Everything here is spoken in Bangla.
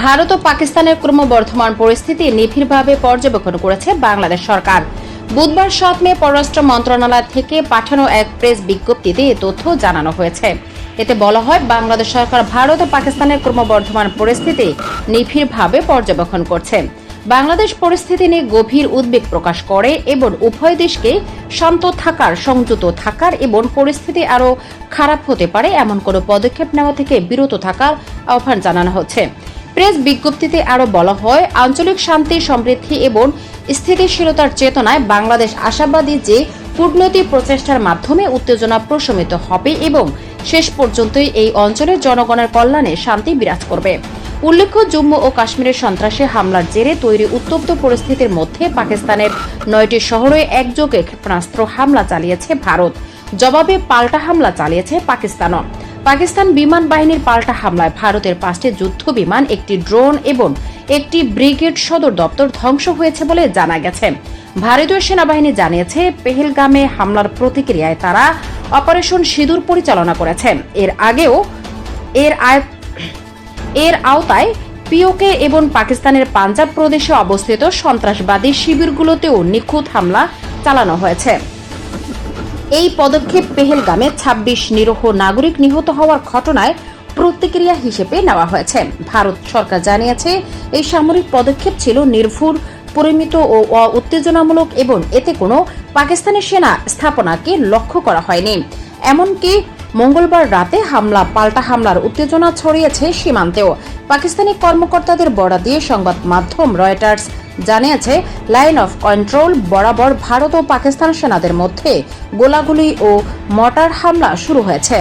ভারত ও পাকিস্তানের ক্রমবর্ধমান পরিস্থিতি নিবিড়ভাবে পর্যবেক্ষণ করেছে বাংলাদেশ সরকার। বুধবার সাত মে পররাষ্ট্র মন্ত্রণালয় থেকে পাঠানো এক প্রেস বিজ্ঞপ্তিতে এ তথ্য জানানো হয়েছে। এতে বলা হয়, বাংলাদেশ সরকার ভারত ও পাকিস্তানের ক্রমবর্ধমান পরিস্থিতি নিবিড়ভাবে পর্যবেক্ষণ করছে। বাংলাদেশ পরিস্থিতি নিয়ে গভীর উদ্বেগ প্রকাশ করে এবং উভয় দেশকে শান্ত থাকার, সংযত থাকার এবং পরিস্থিতি আরও খারাপ হতে পারে এমন কোনো পদক্ষেপ নেওয়া থেকে বিরত থাকার আহ্বান জানানো হচ্ছে। প্রেস বিজ্ঞপ্তিতে আরও বলা হয়, আঞ্চলিক শান্তি, সমৃদ্ধি এবং স্থিতিশীলতার চেতনায় বাংলাদেশ আশাবাদী যে কূটনৈতিক প্রচেষ্টার মাধ্যমে উত্তেজনা প্রশমিত হবে এবং শেষ পর্যন্তই এই অঞ্চলের জনগণের কল্যাণে শান্তি বিরাজ করবে। উল্লেখ্য, জম্মু ও কাশ্মীরের সন্ত্রাসী হামলার জেরে তৈরি উত্তপ্ত পরিস্থিতির মধ্যে পাকিস্তানের নয়টি শহরে একযোগে ক্ষেপণাস্ত্র হামলা চালিয়েছে ভারত। জবাবে পাল্টা হামলা চালিয়েছে পাকিস্তানও। পাকিস্তান বিমান বাহিনীর পাল্টা হামলায় ভারতের পাঁচটি যুদ্ধ বিমান একটি ড্রোন এবং একটি ব্রিগেড সদর দপ্তর ধ্বংস হয়েছে বলে জানা গেছে। ভারতীয় সেনাবাহিনী জানিয়েছে, পেহেলগামে হামলার প্রতিক্রিয়ায় তারা অপারেশন সিঁদুর পরিচালনা করেছে। এর আগেও এর এর আওতায় পিওকে এবং পাকিস্তানের পাঞ্জাব প্রদেশে অবস্থিত সন্ত্রাসবাদী শিবিরগুলোতেও নিখুঁত হামলা চালানো হয়েছে। এই পদক্ষেপ পেহেলগামে ২৬ নিরহ নাগরিক নিহত হওয়ার ঘটনায় প্রতিক্রিয়া হিসেবে নেওয়া হয়েছে। ভারত সরকার জানিয়েছে, এই সামরিক পদক্ষেপ ছিল নির্ভুল, পরিমিত ও উত্তেজনামূলক এবং এতে কোনো পাকিস্তানি সেনা স্থাপনাকে লক্ষ্য করা হয়নি। এমনকি মঙ্গলবার রাতে হামলা, পাল্টা হামলার উত্তেজনা ছড়িয়েছে সীমান্তেও। পাকিস্তানি কর্মকর্তাদের বড়া দিয়ে সংবাদ মাধ্যম রয়টার্স জানিয়েছে, লাইন অফ কন্ট্রোল বরাবর ভারত ও পাকিস্তান সেনাদের মধ্যে গোলাগুলি ও মর্টার হামলা শুরু হয়েছে।